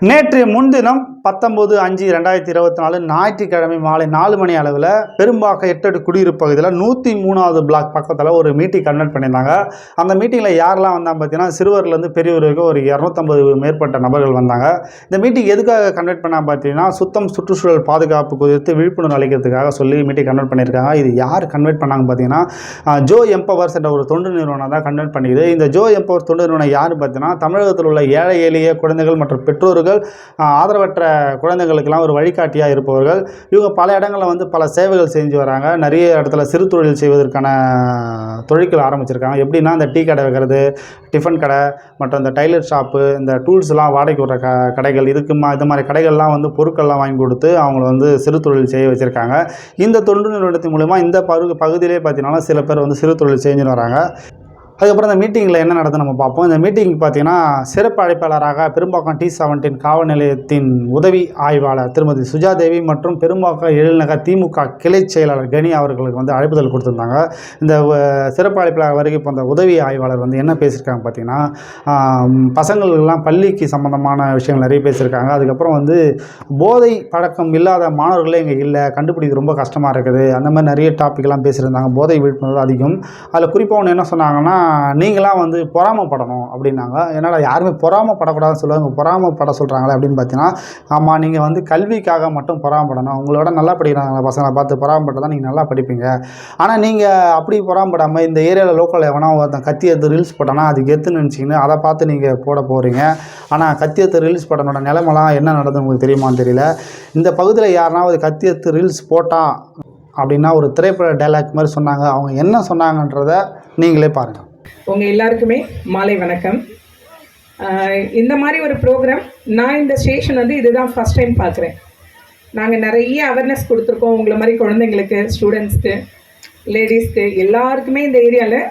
நேற்றைய முன்தினம் பத்தொம்போது அஞ்சு ரெண்டாயிரத்தி இருபத்தி நாலு ஞாயிற்றுக்கிழமை மாலை நாலு மணி அளவில் பெரும்பாக்கம் எட்டடி குடியிருப்பு பகுதியில் நூற்றி மூணாவது பிளாக் பக்கத்தில் ஒரு மீட்டிங் கண்டக்ட் பண்ணியிருந்தாங்க. அந்த மீட்டிங்கில் யாரெல்லாம் வந்தாங்க பார்த்தீங்கன்னா சிறுவர்லேருந்து பெரியவர் வரைக்கும் ஒரு இரநூத்தம்பது மேற்பட்ட நபர்கள் வந்தாங்க. இந்த மீட்டிங் எதுக்காக கண்டக்ட் பண்ணால் பார்த்தீங்கன்னா சுத்தம் சுற்றுச்சூழல் பாதுகாப்பு குறித்து விழிப்புணர்வு அளிக்கிறதுக்காக சொல்லி மீட்டிங் கண்டக்ட் பண்ணியிருக்காங்க. இது யார் கன்வெர்ட் பண்ணாங்க பார்த்தீங்கன்னா ஜோ எம்பவர்ஸ் என்ற ஒரு தொண்டு நிறுவனம் தான் கண்டக்ட் பண்ணிக்குது இந்த ஜோ எம்பவர் தொண்டு நிறுவனம் யார் பார்த்தீங்கன்னா தமிழகத்தில் உள்ள ஏழை எளிய குழந்தைகள் மற்றும் பெற்றோர்கள் ஆதரவற்ற குழந்தைங்களுக்கெல்லாம் ஒரு வழிகாட்டியாக இருப்பவர்கள். இவங்க பல இடங்களில் வந்து பல சேவைகள் செஞ்சு வராங்க. நிறைய இடத்துல சிறு தொழில் செய்வதற்கான தொழில்கள் ஆரம்பிச்சிருக்காங்க. எப்படின்னா இந்த டீ கடை வைக்கிறது டிஃபன் கடை மற்றும் இந்த டைலர் ஷாப்பு இந்த டூல்ஸ்லாம் வாடகைக்கு விடுற க கடைகள் இதுக்கு மா இது மாதிரி கடைகள்லாம் வந்து பொருட்கள்லாம் வாங்கி கொடுத்து அவங்கள வந்து சிறு தொழில் செய்ய வச்சுருக்காங்க. இந்த தொண்டு நிறுவனத்தின் மூலிமா இந்த பகு பகுதியிலே பார்த்தீங்கன்னா சில பேர் வந்து சிறு தொழில் செஞ்சுன்னு வராங்க. அதுக்கப்புறம் இந்த மீட்டிங்கில் என்ன நடந்து நம்ம பார்ப்போம். இந்த மீட்டிங் பார்த்தீங்கன்னா சிறப்பு அழைப்பாளராக பெரும்பாக்கம் டி செவன்டீன் காவல் நிலையத்தின் உதவி ஆய்வாளர் திருமதி சுஜாதேவி மற்றும் பெரும்பாக்கம் எழில்நகர் திமுக கிளை செயலாளர் கனி அவர்களுக்கு வந்து அழைப்புதல் கொடுத்துருந்தாங்க. இந்த சிறப்பு அழைப்பாளர் வரைக்கும் இப்போ அந்த உதவி ஆய்வாளர் வந்து என்ன பேசியிருக்காங்க பார்த்தீங்கன்னா ஆம், பசங்களுக்கெல்லாம் பள்ளிக்கு சம்மந்தமான விஷயங்கள் நிறைய பேசியிருக்காங்க. அதுக்கப்புறம் வந்து போதை பழக்கம் இல்லாத மாணவர்களே இங்கே இல்லை கண்டுபிடிக்க ரொம்ப கஷ்டமாக இருக்குது. அந்த மாதிரி நிறைய டாபிக்லாம் பேசியிருந்தாங்க. போதை விழிப்புணர்வு அதிகம். அதில் குறிப்பாக ஒன்று என்ன சொன்னாங்கன்னா நீங்களாம் வந்து பொறாமப்படணும் அப்படின்னாங்க. என்னடா யாருமே பொறாமப்படக்கூடாதுன்னு சொல்லுவாங்க பொறாமப்பட சொல்கிறாங்களே அப்படின்னு பார்த்தீங்கன்னா ஆமாம் நீங்கள் வந்து கல்விக்காக மட்டும் பொறாமப்படணும். உங்களோட நல்லா படிக்கிறாங்க பசங்களை பார்த்து பொறாமப்பட்டு தான் நீங்கள் நல்லா படிப்பீங்க. ஆனால் நீங்கள் அப்படி பொறாமப்படாமல் இந்த ஏரியாவில் லோக்கலில் எவனா ஒருத்தன் கத்தி எடுத்து ரீல்ஸ் போட்டானா அது கெத்துன்னு நினச்சிங்கன்னு அதை பார்த்து நீங்கள் போட போகிறீங்க ஆனால் கத்தி எடுத்து ரீல்ஸ் போட்டனோட நிலமெல்லாம் என்ன நடந்தது உங்களுக்கு தெரியுமான்னு தெரியல. இந்த பகுதியில் யாருனாவது கத்தி எடுத்து ரீல்ஸ் போட்டால் அப்படின்னா ஒரு திரைப்பட டைலாக் மாதிரி சொன்னாங்க. அவங்க என்ன சொன்னாங்கன்றத நீங்களே பாருங்கள் உங்கள் எல்லாருக்குமே மாலை வணக்கம். இந்த மாதிரி ஒரு ப்ரோக்ராம் நான் இந்த ஸ்டேஷன் வந்து இதுதான் ஃபர்ஸ்ட் டைம் பார்க்குறேன். நாங்கள் நிறைய அவேர்னஸ் கொடுத்துருக்கோம் உங்களை மாதிரி குழந்தைங்களுக்கு ஸ்டூடெண்ட்ஸ்க்கு லேடிஸ்க்கு எல்லாருக்குமே இந்த ஏரியாவில்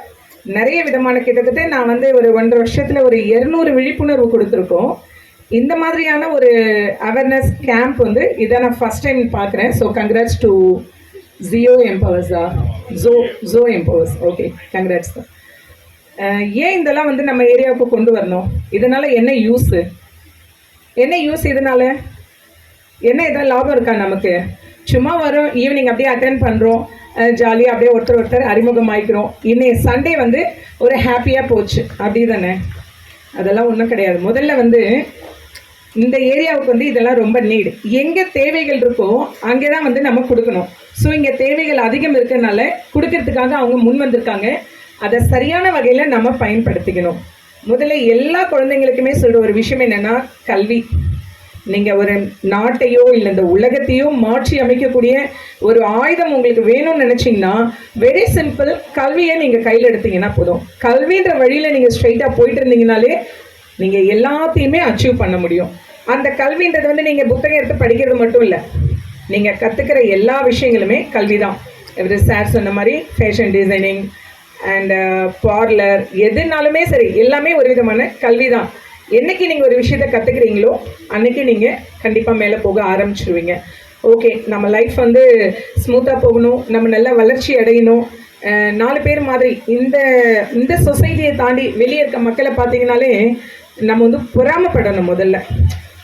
நிறைய விதமான கிட்டத்தட்ட நான் வந்து ஒரு ஒன்றரை வருஷத்தில் ஒரு இரநூறு விழிப்புணர்வு கொடுத்துருக்கோம். இந்த மாதிரியான ஒரு அவேர்னஸ் கேம்ப் வந்து இதை நான் ஃபர்ஸ்ட் டைம் பார்க்குறேன். ஸோ கங்க்ராட்ஸ் டு ஜியோ எம்பவர்ஸா ஜோ ஜோ எம்பவர்ஸ் ஓகே கங்க்ராட்ஸ் தான் ஏன் இதெல்லாம் வந்து நம்ம ஏரியாவுக்கு கொண்டு வரணும்? இதனால என்ன யூஸ் என்ன யூஸ் இதனால? என்ன ஏதாவது லாபம் இருக்கா நமக்கு? சும்மா வரும் ஈவினிங் அப்படியே அட்டென்ட் பண்ணுறோம் ஜாலியாக அப்படியே ஒருத்தர் ஒருத்தர் அறிமுகமாயிக்கிறோம். இன்னைய சண்டே வந்து ஒரு ஹாப்பியாக போச்சு. அப்படி தானே அதெல்லாம் ஒன்றும் கிடையாது. முதல்ல வந்து இந்த ஏரியாவுக்கு வந்து இதெல்லாம் ரொம்ப நீடு எங்கே தேவைகள் இருக்கோ அங்கே தான் வந்து நம்ம கொடுக்கணும். ஸோ இங்கே தேவைகள் அதிகம் இருக்கறனால கொடுக்கறதுக்காக அவங்க முன் வந்திருக்காங்க. அதை சரியான வகையில் நம்ம பயன்படுத்திக்கணும். முதல்ல எல்லா குழந்தைங்களுக்குமே சொல்கிற ஒரு விஷயம் என்னென்னா கல்வி. நீங்கள் ஒரு நாட்டையோ இல்லை இந்த உலகத்தையோ மாற்றி அமைக்கக்கூடிய ஒரு ஆயுதம் உங்களுக்கு வேணும்னு நினச்சிங்கன்னா வெரி சிம்பிள் கல்வியை நீங்கள் கையில் எடுத்தீங்கன்னா போதும். கல்வின்ற வழியில் நீங்கள் ஸ்ட்ரைட்டாக போயிட்டு இருந்தீங்கனாலே நீங்கள் எல்லாத்தையுமே அச்சீவ் பண்ண முடியும். அந்த கல்வின்றது வந்து நீங்கள் புத்தகம் எடுத்து படிக்கிறது மட்டும் இல்லை. நீங்கள் கற்றுக்கிற எல்லா விஷயங்களுமே கல்வி தான் சார் சொன்ன மாதிரி fashion designing and parlour uh, எதுனாலுமே சரி எல்லாமே ஒரு விதமான கல்வி தான் என்னைக்கு நீங்கள் ஒரு விஷயத்த கற்றுக்கிறீங்களோ அன்னைக்கு நீங்கள் கண்டிப்பாக மேலே போக ஆரம்பிச்சிருவீங்க. ஓகே நம்ம லைஃப் வந்து ஸ்மூத்தாக போகணும் நம்ம நல்லா வளர்ச்சி அடையணும். நாலு பேர் மாதிரி இந்த இந்த சொசைட்டியை தாண்டி வெளியே இருக்க மக்களை பார்த்தீங்கனாலே நம்ம வந்து பொறாமப்படணும் முதல்ல.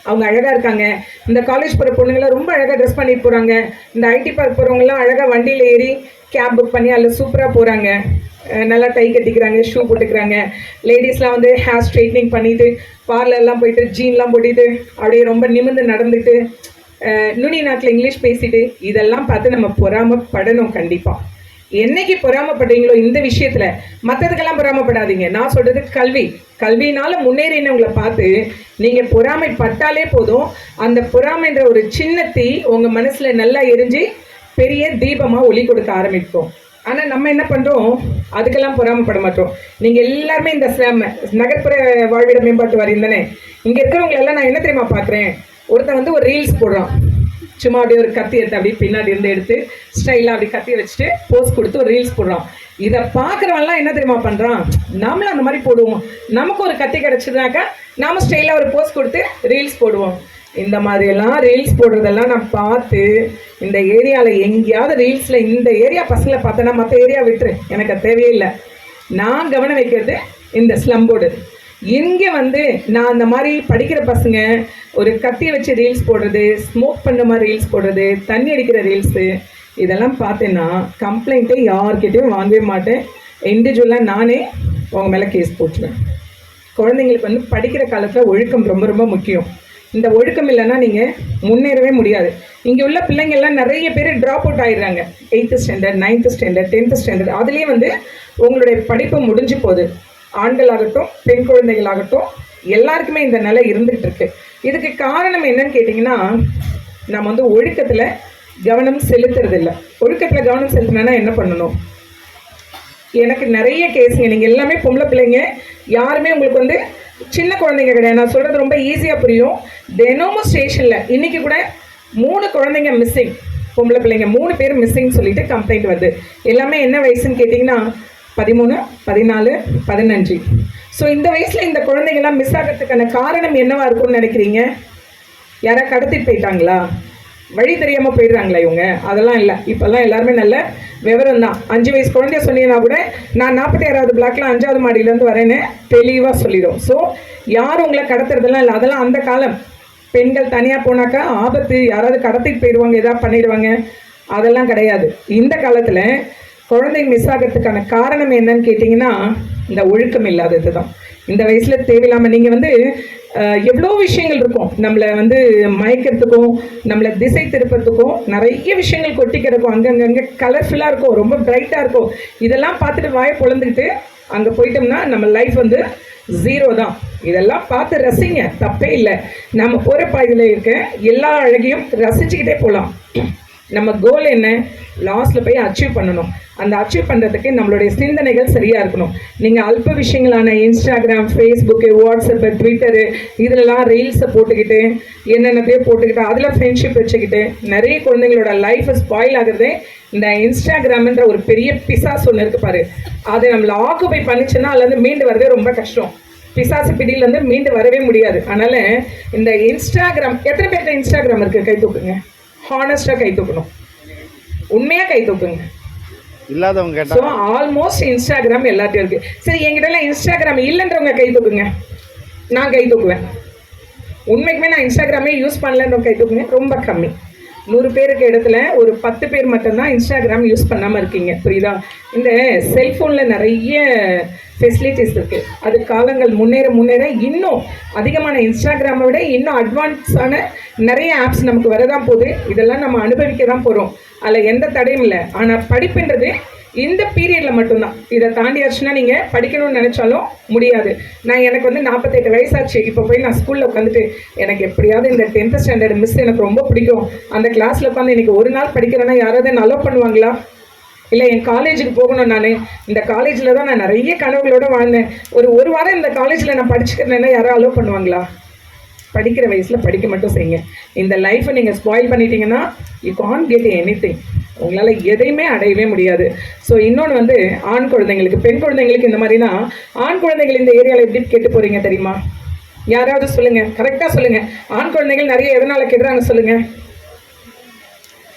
அவங்க அழகாக இருக்காங்க. இந்த காலேஜ் போகிற பொண்ணுங்களாம் ரொம்ப அழகாக ட்ரெஸ் பண்ணிட்டு போகிறாங்க இந்த ஐடி பார்க் போகிறவங்களாம் அழகாக வண்டியில் ஏறி கேப் புக் பண்ணி அதில் சூப்பராக போகிறாங்க நல்லா டை கட்டிக்கிறாங்க ஷூ போட்டுக்கிறாங்க. லேடிஸ்லாம் வந்து ஹேர் ஸ்ட்ரைட்னிங் பண்ணிட்டு பார்லர்லாம் போயிட்டு ஜீன்லாம் போட்டுட்டு அப்படியே ரொம்ப நிமிர்ந்து நடந்துட்டு நுனி நாட்டில் இங்கிலீஷ் பேசிட்டு இதெல்லாம் பார்த்து நம்ம பொறாமப்படணும் கண்டிப்பாக என்னைக்கு பொறாமப்படுறீங்களோ இந்த விஷயத்துல மற்றதுக்கெல்லாம் பொறாமப்படாதீங்க. நான் சொல்றது கல்வி. கல்வினால முன்னேறினவங்களை பார்த்து நீங்க பொறாமைப்பட்டாலே போதும். அந்த பொறாமைன்ற ஒரு சின்ன தீ உங்க மனசுல நல்லா எரிஞ்சு பெரிய தீபமா ஒளி கொடுக்க ஆரம்பிக்கும் ஆனால் நம்ம என்ன பண்ணுறோம் அதுக்கெல்லாம் பொறாமப்பட மாட்டோம். நீங்கள் எல்லாருமே இந்த ஸ்லம் நகர்ப்புற வாழ்விட மேம்பாட்டு வாரியம் தானே இங்கே இருக்கிறவங்க எல்லாம் நான் என்ன தெரியுமா பார்க்குறேன் ஒருத்தன் வந்து ஒரு ரீல்ஸ் போடுறான். சும்மா அப்படியே ஒரு கத்தி எடுத்து அப்படியே பின்னாடி இருந்து எடுத்து ஸ்டைலாக அப்படி கத்தி வச்சுட்டு போஸ் கொடுத்து ஒரு ரீல்ஸ் போடுறான். இதை பார்க்குறவன்லாம் என்ன தெரியுமா பண்ணுறான் நாமளும் அந்த மாதிரி போடுவோம். நமக்கு ஒரு கத்தி கிடச்சதுனாக்கா நாம ஸ்டைலாக ஒரு போஸ் கொடுத்து ரீல்ஸ் போடுவோம். இந்த மாதிரியெல்லாம் ரீல்ஸ் போடுறதெல்லாம் நான் பார்த்து இந்த ஏரியாவில் எங்கேயாவது ரீல்ஸில் இந்த ஏரியா பசங்களை பார்த்தேன்னா மற்ற ஏரியா விட்டுரு. எனக்கு தேவையில்லை. தேவையே இல்லை நான் கவனம் வைக்கிறது இந்த ஸ்லம் போர்டு இங்கே வந்து நான் அந்த மாதிரி படிக்கிற பசங்க ஒரு கத்தியை வச்சு ரீல்ஸ் போடுறது ஸ்மோக் பண்ண மாதிரி ரீல்ஸ் போடுறது தண்ணி அடிக்கிற ரீல்ஸு இதெல்லாம் பார்த்தேன்னா கம்ப்ளைண்ட்டை யார்கிட்டையும் வாங்கவே மாட்டேன். இண்டிவிஜுவலாக நானே உங்கள் மேலே கேஸ் போட்டுருவேன். குழந்தைங்களுக்கு வந்து படிக்கிற காலத்தில் ஒழுக்கம் ரொம்ப ரொம்ப முக்கியம். இந்த ஒழுக்கம் இல்லைன்னா நீங்கள் முன்னேறவே முடியாது. இங்கே உள்ள பிள்ளைங்கள்லாம் நிறைய பேர் ட்ராப் அவுட் ஆயிடுறாங்க. Eighth standard ninth standard tenth standard அதுலேயே வந்து உங்களுடைய படிப்பு முடிஞ்சு போகுது. ஆண்களாகட்டும் பெண் குழந்தைகளாகட்டும் எல்லாருக்குமே இந்த நிலை இருந்துகிட்டு இருக்கு. இதுக்கு காரணம் என்னன்னு கேட்டிங்கன்னா நம்ம வந்து ஒழுக்கத்தில் கவனம் செலுத்துறதில்லை. ஒழுக்கத்தில் கவனம் செலுத்தினா என்ன பண்ணணும்? எனக்கு நிறைய கேஸுங்க நீங்கள் எல்லாமே பொம்பளை பிள்ளைங்க யாருமே உங்களுக்கு வந்து சின்ன குழந்தைங்க கிடையாது நான் சொல்கிறது ரொம்ப ஈஸியாக புரியும். தினமும் ஸ்டேஷனில் இன்றைக்கி கூட மூணு குழந்தைங்க மிஸ்ஸிங் பொம்பளை பிள்ளைங்க மூணு பேர் மிஸ்ஸிங் சொல்லிட்டு கம்ப்ளைண்ட் வருது. எல்லாமே என்ன வயசுன்னு கேட்டிங்கன்னா பதிமூணு பதினாலு பதினஞ்சு. ஸோ இந்த வயசில் இந்த குழந்தைங்கெல்லாம் மிஸ் ஆகிறதுக்கான காரணம் என்னவாக இருக்கும்னு நினைக்கிறீங்க? யாராவது கடத்திட்டு போயிட்டாங்களா? வழி தெரியாமல் போயிடுறாங்களா இவங்க. அதெல்லாம் இல்லை. இப்போல்லாம் எல்லாருமே நல்ல விவரம் தான். அஞ்சு வயசு குழந்தைய சொன்னீங்கன்னா கூட நான் நாற்பத்தி ஆறாவது பிளாக்ல அஞ்சாவது மாடியிலேருந்து வரேன்னு தெளிவாக சொல்லிடும். ஸோ யாரும் உங்களை கடத்துறதெல்லாம் இல்லை. அதெல்லாம் அந்த காலம். பெண்கள் தனியாக போனாக்கா ஆபத்து. யாராவது கடத்திட்டு போயிடுவாங்க ஏதாவது பண்ணிடுவாங்க. அதெல்லாம் கிடையாது. இந்த காலத்தில் குழந்தைங்க மிஸ் ஆகிறதுக்கான காரணம் என்னன்னு கேட்டிங்கன்னா இந்த ஒழுக்கம் இல்லாதது தான் இந்த வயசில் தேவையில்லாமல் நீங்கள் வந்து எவ்வளோ விஷயங்கள் இருக்கும். நம்மளை வந்து மயக்கிறதுக்கும் நம்மளை திசை திருப்பத்துக்கும் நிறைய விஷயங்கள் கொட்டி கிடக்கும் அங்கங்கங்கே கலர்ஃபுல்லாக இருக்கும் ரொம்ப பிரைட்டாக இருக்கும். இதெல்லாம் பார்த்துட்டு வாயை பொழந்துக்கிட்டு அங்கே போயிட்டோம்னா நம்ம லைஃப் வந்து ஜீரோ தான். இதெல்லாம் பார்த்து ரசிங்க தப்பே இல்லை. நம்ம போகிற பாதையில் இருக்க எல்லா அழகையும் ரசிச்சுக்கிட்டே போகலாம் நம்ம கோல் என்ன? லாஸ்ட்ல போய் அச்சீவ் பண்ணணும். அந்த அச்சீவ் பண்ணுறதுக்கு நம்மளுடைய சிந்தனைகள் சரியாக இருக்கணும். நீங்கள் அல்ப விஷயங்களான இன்ஸ்டாகிராம் ஃபேஸ்புக்கு வாட்ஸ்அப்பு ட்விட்டரு இதிலலாம் ரீல்ஸை போட்டுக்கிட்டு என்னென்னத்தையோ போட்டுக்கிட்டு அதில் ஃப்ரெண்ட்ஷிப் வச்சுக்கிட்டு நிறைய குழந்தைங்களோட லைஃப்பை ஸ்பாயில் ஆகுறதே இந்த இன்ஸ்டாகிராம்ன்ற ஒரு பெரிய பிசாஸ் ஒன்று இருக்கு பாரு. அதை நம்மளை ஆக்குபை பண்ணிச்சுன்னா அதுலேருந்து மீண்டு வரதே ரொம்ப கஷ்டம். பிசாசு பிடியிலேருந்து மீண்டு வரவே முடியாது. அதனால் இந்த இன்ஸ்டாகிராம் எத்தனை பேர்கிட்ட இன்ஸ்டாகிராம் இருக்குது கை தூக்குங்க. ஹானஸ்டாக கை தூக்கணும். உண்மையாக கை தூக்குங்க. இல்லாதவங்க ஸோ ஆல்மோஸ்ட் இன்ஸ்டாகிராம் எல்லாத்தையும் இருக்கு. சரி என்கிட்டலாம் இன்ஸ்டாகிராம் இல்லைன்றவங்க கை தூக்குங்க. நான் கை தூக்குவேன். உண்மைக்குமே நான் இன்ஸ்டாகிராமே யூஸ் பண்ணலன்றவங்க கை தூக்குங்க. ரொம்ப கம்மி. நூறு பேருக்கு இடத்துல ஒரு பத்து பேர் மட்டும்தான் இன்ஸ்டாகிராம் யூஸ் பண்ணாமல் இருக்கீங்க. புரியுதா? இந்த செல்ஃபோனில் நிறைய ஃபெசிலிட்டிஸ் இருக்குது அது காலங்கள் முன்னேற முன்னேற இன்னும் அதிகமான இன்ஸ்டாகிராமை விட இன்னும் அட்வான்ஸான நிறைய ஆப்ஸ் நமக்கு வரதான் போகுது. இதெல்லாம் நம்ம அனுபவிக்க தான் போகிறோம் அதில் எந்த தடையும் இல்லை. ஆனால் படிப்புன்றது இந்த பீரியடில் மட்டும்தான். இதை தாண்டியாச்சுன்னா நீங்கள் படிக்கணும்னு நினச்சாலும் முடியாது. நான் எனக்கு வந்து நாற்பத்தெட்டு வயசாச்சு. இப்போ போய் நான் ஸ்கூலில் உட்காந்துட்டு எனக்கு எப்படியாவது இந்த டென்த்து ஸ்டாண்டர்ட் மிஸ் எனக்கு ரொம்ப பிடிக்கும். அந்த கிளாஸில் உட்காந்து இன்னைக்கு ஒரு நாள் படிக்கிறேன்னா யாராவது என்ன அலோவ் பண்ணுவாங்களா? இல்லை என் காலேஜுக்கு போகணும் நான். இந்த காலேஜில் தான் நான் நிறைய கனவுகளோடு வாழ்ந்தேன். ஒரு ஒரு வாரம் இந்த காலேஜில் நான் படிச்சுக்கிறேன்னா யாரும் அலோவ் பண்ணுவாங்களா? படிக்கிற வயசில் படிக்க மட்டும் செய்யுங்க. இந்த லைஃப்பை நீங்கள் ஸ்பாயில் பண்ணிட்டீங்கன்னா you can't get anything உங்களால் எதையுமே அடையவே முடியாது. ஸோ இன்னொன்று வந்து ஆண் குழந்தைங்களுக்கு பெண் குழந்தைங்களுக்கு இந்த மாதிரினா ஆண் குழந்தைகள் இந்த ஏரியாவில் எப்படி கெட்டு போகிறீங்க தெரியுமா? யாராவது சொல்லுங்கள் கரெக்டாக சொல்லுங்கள் ஆண் குழந்தைகள் நிறைய எதனால் கெடுறாங்க சொல்லுங்கள்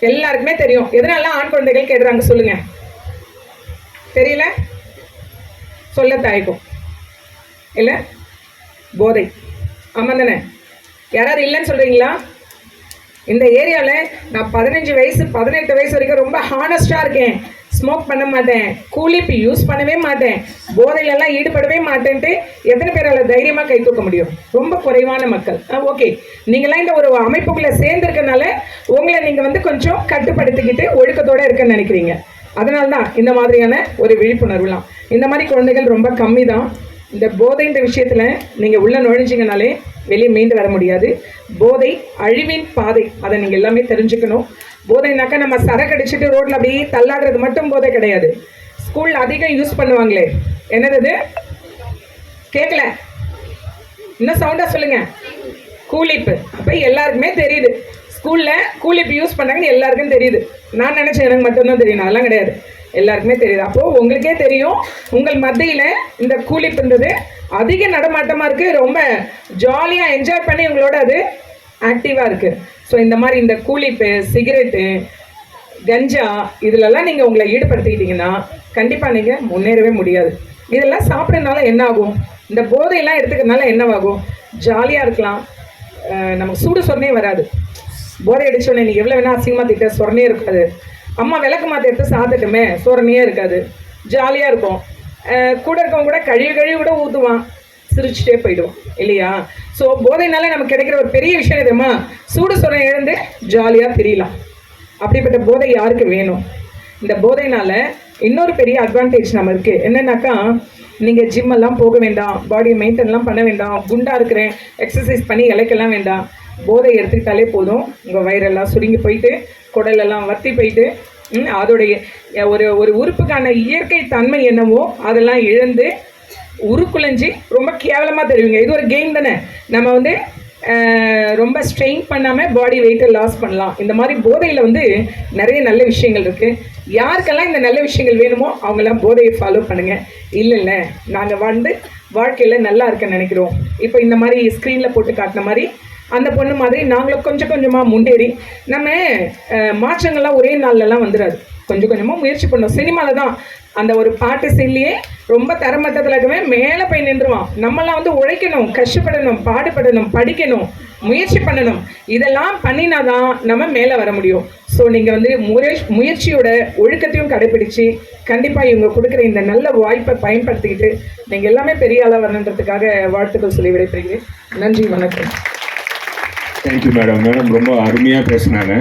எல்லாருக்குமே தெரியும். எதனால ஆண் குழந்தைகள் கெடுறாங்க சொல்லுங்கள் தெரியல? சொல்ல தாய்க்கும் இல்லை? போதை. ஆமாம் தானே? யாராவது இல்லைன்னு சொல்கிறீங்களா இந்த ஏரியாவில் நான் பதினஞ்சு வயசு பதினெட்டு வயசு வரைக்கும் ரொம்ப ஹானஸ்டாக இருக்கேன். ஸ்மோக் பண்ண மாட்டேன். கூலிப்பு யூஸ் பண்ணவே மாட்டேன். போதையிலலாம் ஈடுபடவே மாட்டேன்ட்டு எத்தனை பேரால் தைரியமாக கை தூக்க முடியும்? ரொம்ப குறைவான மக்கள். ஆ ஓகே நீங்களாம் இந்த ஒரு அமைப்புக்குள்ளே சேர்ந்துருக்கனால உங்களை நீங்கள் வந்து கொஞ்சம் கட்டுப்படுத்திக்கிட்டு ஒழுக்கத்தோடு இருக்கன்னு நினைக்கிறீங்க. அதனால தான் இந்த மாதிரியான ஒரு விழிப்புணர்வுலாம். இந்த மாதிரி குழந்தைகள் ரொம்ப கம்மி தான் இந்த போதைன்ற விஷயத்தில் நீங்கள் உள்ளே நுழைஞ்சிங்கனாலே வெளியே மீண்டு வர முடியாது. போதை அழிவின் பாதை. அதை நீங்கள் எல்லாமே தெரிஞ்சுக்கணும். போதைனாக்கா நம்ம சரக்கு அடிச்சுட்டு ரோட்டில் அப்படியே தள்ளாடுறது மட்டும் போதை கிடையாது. ஸ்கூலில் அதிகம் யூஸ் பண்ணுவாங்களே. என்னது கேட்கல இன்னும் சவுண்டாக சொல்லுங்க? கூலிப்பு. அப்போ எல்லாருக்குமே தெரியுது. ஸ்கூலில் கூலிப் யூஸ் பண்ணாங்கன்னு எல்லாருக்கும் தெரியுது. நான் நினச்சேன் எனக்கு மட்டும்தான் தெரியும். அதெல்லாம் கிடையாது. எல்லாருக்குமே தெரியுது. அப்போது உங்களுக்கே தெரியும் உங்கள் மத்தியில் இந்த கூலிப்புன்றது அதிக நடமாட்டமாக இருக்குது ரொம்ப ஜாலியாக என்ஜாய் பண்ணி உங்களோட அது ஆக்டிவாக இருக்குது ஸோ இந்த மாதிரி இந்த கூலிப்பு சிகரெட்டு கஞ்சா இதிலெல்லாம் நீங்கள் உங்களை ஈடுபடுத்திக்கிட்டீங்கன்னா கண்டிப்பாக நீங்கள் முன்னேறவே முடியாது. இதெல்லாம் சாப்பிட்றதுனால என்ன ஆகும் இந்த போதையெல்லாம் எடுத்துக்கிறதுனால என்னவாகும்? ஜாலியாக இருக்கலாம். நமக்கு சூடு சொரணே வராது. போதை அடித்தோடனே நீங்கள் எவ்வளோ வேணால் அசிங்கமாக திட்ட சொரணே இருக்காது. அம்மா விளக்கு மாற்ற எடுத்து சாப்பிட்டுட்டுமே சொரணையே இருக்காது. ஜாலியாக இருக்கும். கூட இருக்கவங்க கூட கழுவி கழுவி கூட ஊற்றுவான் சிரிச்சுட்டே போயிடுவோம் இல்லையா? ஸோ போதைனால நமக்கு கிடைக்கிற ஒரு பெரிய விஷயம் எதுமா சூடு சொரணை எழுந்து ஜாலியாக திரியலாம். அப்படிப்பட்ட போதை யாருக்கு வேணும்? இந்த போதைனால இன்னொரு பெரிய அட்வான்டேஜ் நம்ம இருக்குது என்னென்னாக்கா நீங்கள் ஜிம்மெல்லாம் போக வேண்டாம். பாடியை மெயின்டைன்லாம் பண்ண வேண்டாம். குண்டாக இருக்கிறேன். எக்ஸசைஸ் பண்ணி இழைக்கலாம் வேண்டாம். போதை எடுத்துக்கிட்டாலே போதும். உங்கள் வயிறெல்லாம் சுருங்கி போயிட்டு குடலெல்லாம் வத்தி போயிட்டு அதோடைய ஒரு ஒரு உறுப்புக்கான இயற்கை தன்மை என்னவோ அதெல்லாம் இழந்து உருக்குலைஞ்சி ரொம்ப கேவலமாக தெரிவிங்க. இது ஒரு கேம் தானே. நம்ம வந்து ரொம்ப ஸ்ட்ரெயின் பண்ணாமல் பாடி வெயிட்டை லாஸ் பண்ணலாம். இந்த மாதிரி போதையில் வந்து நிறைய நல்ல விஷயங்கள் இருக்குது யாருக்கெல்லாம் இந்த நல்ல விஷயங்கள் வேணுமோ அவங்கெல்லாம் போதையை ஃபாலோ பண்ணுங்கள் இல்லை இல்லை. நாங்கள் வந்து வாழ்க்கையில் நல்லா இருக்க நினைக்கிறோம். இப்போ இந்த மாதிரி ஸ்க்ரீனில் போட்டு காட்டின மாதிரி அந்த பொண்ணு மாதிரி நாங்களும் கொஞ்சம் கொஞ்சமாக முன்னேறி நம்ம மாற்றங்கள்லாம் ஒரே நாள்லலாம் வந்துடாது. கொஞ்சம் கொஞ்சமாக முயற்சி பண்ணோம். சினிமாவில் தான் அந்த ஒரு பாட்டு செல்லியே ரொம்ப தரமட்டத்தில் இருக்கவே மேலே போய் நின்றுவான். நம்மளாம் வந்து உழைக்கணும் கஷ்டப்படணும் பாடுபடணும் படிக்கணும் முயற்சி பண்ணணும். இதெல்லாம் பண்ணினா தான் நம்ம மேலே வர முடியும். ஸோ நீங்கள் வந்து முயற்சி முயற்சியோட ஒழுக்கத்தையும் கடைபிடிச்சு கண்டிப்பாக இவங்க கொடுக்குற இந்த நல்ல வாய்ப்பை பயன்படுத்திக்கிட்டு நீங்கள் எல்லாமே பெரிய ஆளாக வரணுன்றதுக்காக வாழ்த்துக்கள் சொல்லி விடைபெறுகிறேன். நன்றி வணக்கம். தேங்க்யூ மேடம் மேடம் ரொம்ப அருமையாக பேசுனாங்க.